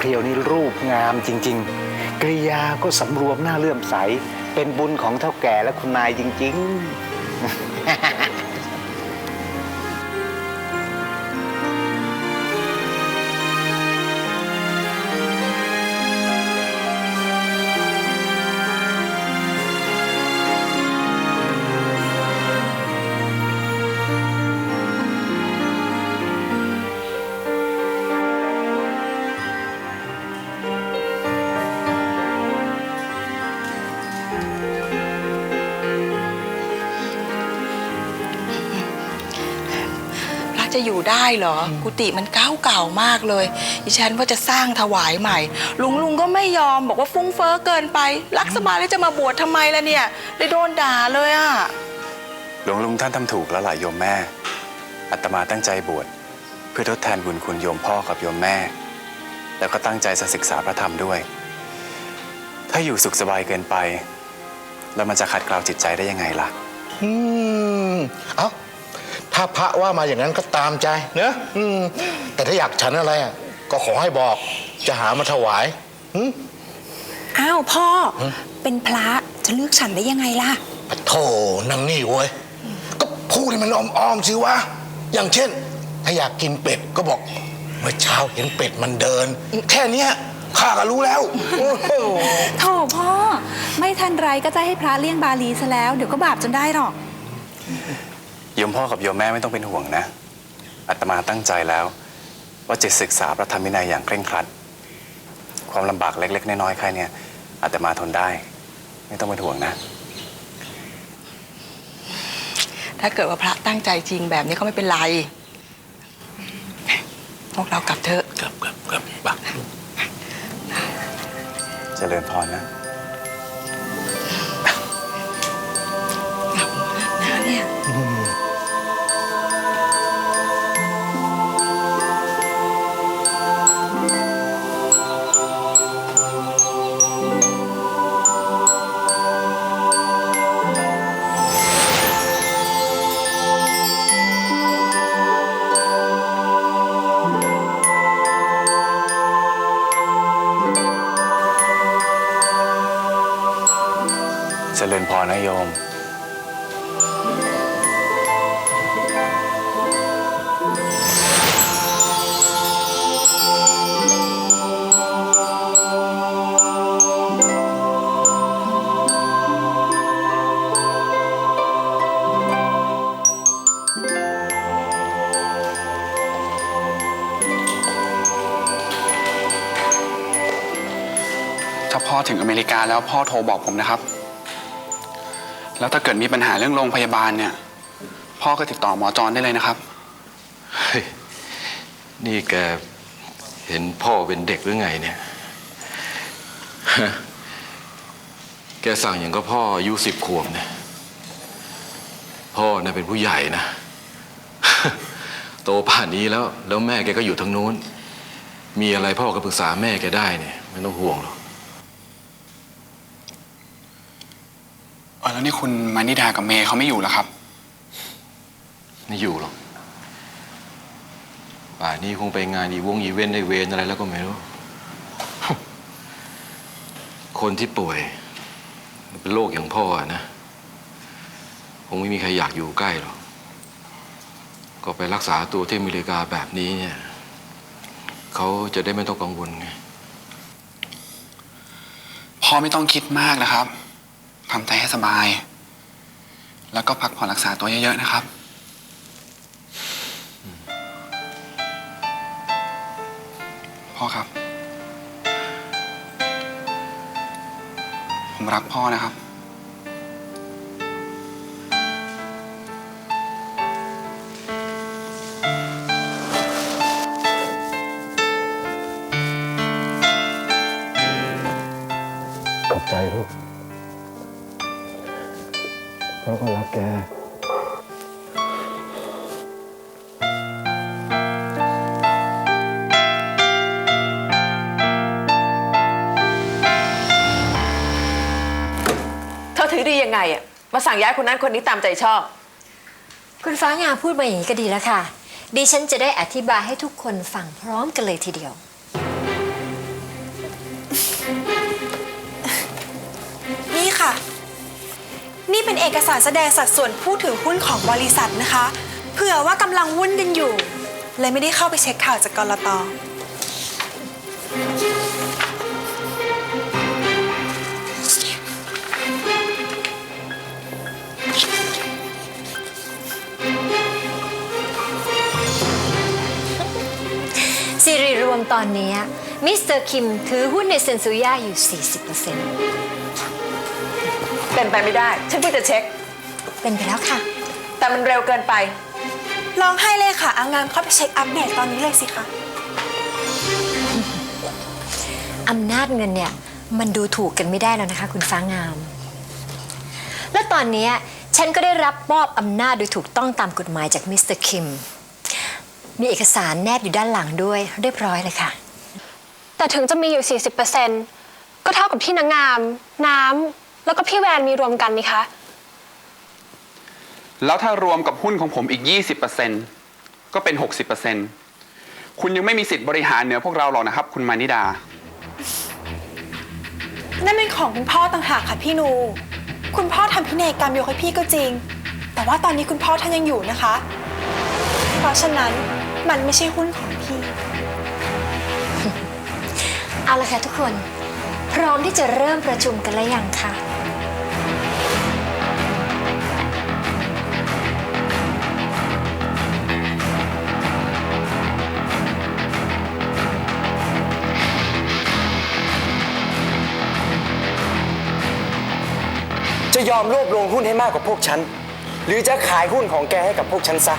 เพียวนี่รูปงามจริง ๆ กริยาก็สำรวมหน้าเลื่อมใส เป็นบุญของเท่าแก่และคุณนายจริง ๆ จะอยู่ได้เหรอ กุฏิมันเก่าเก่ามากเลย ดิฉันว่าจะสร้างถวายใหม่ ลุงลุงก็ไม่ยอมบอกว่าฟุ้งเฟ้อเกินไป รักสบายแล้วจะมาบวชทำไมล่ะเนี่ยเลยโดนด่าเลยอะ หลวงลุงท่านทำถูกแล้วล่ะโยมแม่ อัตมาตั้งใจบวชเพื่อทดแทนบุญคุณโยมพ่อกับโยมแม่ แล้วก็ตั้งใจจะศึกษาพระธรรมด้วย ถ้าอยู่สุขสบายเกินไป แล้วมันจะขัดเกลาจิตใจได้ยังไงล่ะ อืม เอ้า ถ้าพระว่ามาอย่างนั้นก็ตามใจเนอะอืมแต่ถ้าอยากฉันอะไรอะก็ขอให้บอกจะหามาถวายอืมอ้าวพ่อ เป็นพระจะเลือกฉันได้ยังไงล่ะ ปะโถนางนี่เว้ย ก็พูดให้มันอ้อมๆสิวะ อย่างเช่น ถ้าอยากกินเป็ดก็บอก เมื่อเช้าเห็นเป็ดมันเดิน แค่เนี้ยข้าก็รู้แล้วโอ้โหโถพ่อ ไม่ทันไรก็จะให้พระเลี่ยงบาลีซะแล้ว เดี๋ยวก็บาปจนได้หรอก โยมพ่อกับโยมแม่ไม่ต้องเป็นห่วงนะอัตมาตั้งใจแล้ว ว่าจะศึกษาพระธรรมวินัยอย่างเคร่งครัด ความลำบากเล็ก ๆ น้อยๆแค่เนี้ยอาตมาทนได้ ไม่ต้องเป็นห่วงนะ ถ้าเกิดว่าพระตั้งใจจริงแบบนี้ก็ไม่เป็นไร พวกเรากลับเถอะ กลับกลับกลับบักเจริญพรนะ เจริญพรนะโยม ถ้าพ่อถึงอเมริกาแล้วพ่อโทรบอกผมนะครับ แล้วถ้าเกิดมีปัญหาเรื่องโรงพยาบาลเนี่ย พ่อก็ติดต่อหมอจอนได้เลยนะครับ เฮ้ย นี่แกเห็นพ่อเป็นเด็กหรือไงเนี่ยแกสั่งอย่างก็พ่ออายุสิบขวบเนี่ย พ่อเนี่ยเป็นผู้ใหญ่นะ โตป่านนี้แล้ว แล้วแม่แกก็อยู่ทางนู้น มีอะไรพ่อก็ปรึกษาแม่แกได้เนี่ยไม่ต้องห่วงหรอก เออ แล้วนี่คุณมานิดากับเมย์เขาไม่อยู่เหรอครับ ไม่อยู่หรอกป่านนี้คงไปงานอีวงอีเวนต์ในเวนอะไรแล้วก็ไม่รู้ คนที่ป่วย เป็นโรคอย่างพ่ออะนะ คงไม่มีใครอยากอยู่ใกล้หรอก ก็ไปรักษาตัวที่อเมริกาแบบนี้เนี่ยเขาจะได้ไม่ต้องกังวลไงพ่อไม่ต้องคิดมากนะครับ ทำใจให้สบาย แล้วก็พักผ่อนรักษาตัวเยอะ ๆ นะครับ พ่อครับ ผมรักพ่อนะครับ แก เธอถือดียังไงอะมาสั่งย้ายคนนั้นคนนี้ตามใจชอบ คุณฟ้างามพูดมาอย่างนี้ก็ดีแล้วค่ะ ดิฉันจะได้อธิบายให้ทุกคนฟังพร้อมกันเลยทีเดียว นี่เป็นเอกสารแสดงสัดส่วนผู้ถือหุ้นของบริษัทนะคะ เผื่อว่ากำลังวุ่นกันอยู่ เลยไม่ได้เข้าไปเช็คข่าวจากกรตสิริรวมตอนนี้มิสเตอร์คิมถือหุ้นในเซนซูย่าอยู่ 40% เป็นไปไม่ได้ ฉันเพิ่งจะเช็ค เป็นไปแล้วค่ะ แต่มันเร็วเกินไป ลองให้เลยค่ะเอางานเข้าไปเช็คอัปเดตตอนนี้เลยสิคะ อำนาจเงินเนี่ย มันดูถูกกันไม่ได้แล้วนะคะ คุณฟ้างาม และตอนนี้ฉันก็ได้รับมอบอำนาจโดยถูกต้องตามกฎหมายจากมิสเตอร์คิม มีเอกสารแนบอยู่ด้านหลังด้วยเรียบร้อยเลยค่ะ แต่ถึงจะมีอยู่ 40%ก็เท่ากับที่นางงาม น้ำ แล้วก็พี่แวนมีรวมกันนี่คะ แล้วถ้ารวมกับหุ้นของผมอีก 20%ก็เป็น 60%คุณยังไม่มีสิทธิ์บริหารเหนือพวกเราหรอกนะครับ คุณมานิดา นั่นเป็นของคุณพ่อต่างหากค่ะพี่นู คุณพ่อทำพินัยกรรมยกให้พี่ก็จริง แต่ว่าตอนนี้คุณพ่อท่านยังอยู่นะคะ เพราะฉะนั้นมันไม่ใช่หุ้นของพี่ เอาละค่ะทุกคน พร้อมที่จะเริ่มประชุมกันแล้วยังคะ จะยอมรวบรวมหุ้นให้มากกว่าพวกฉัน หรือจะขายหุ้นของแกให้กับพวกฉันซะ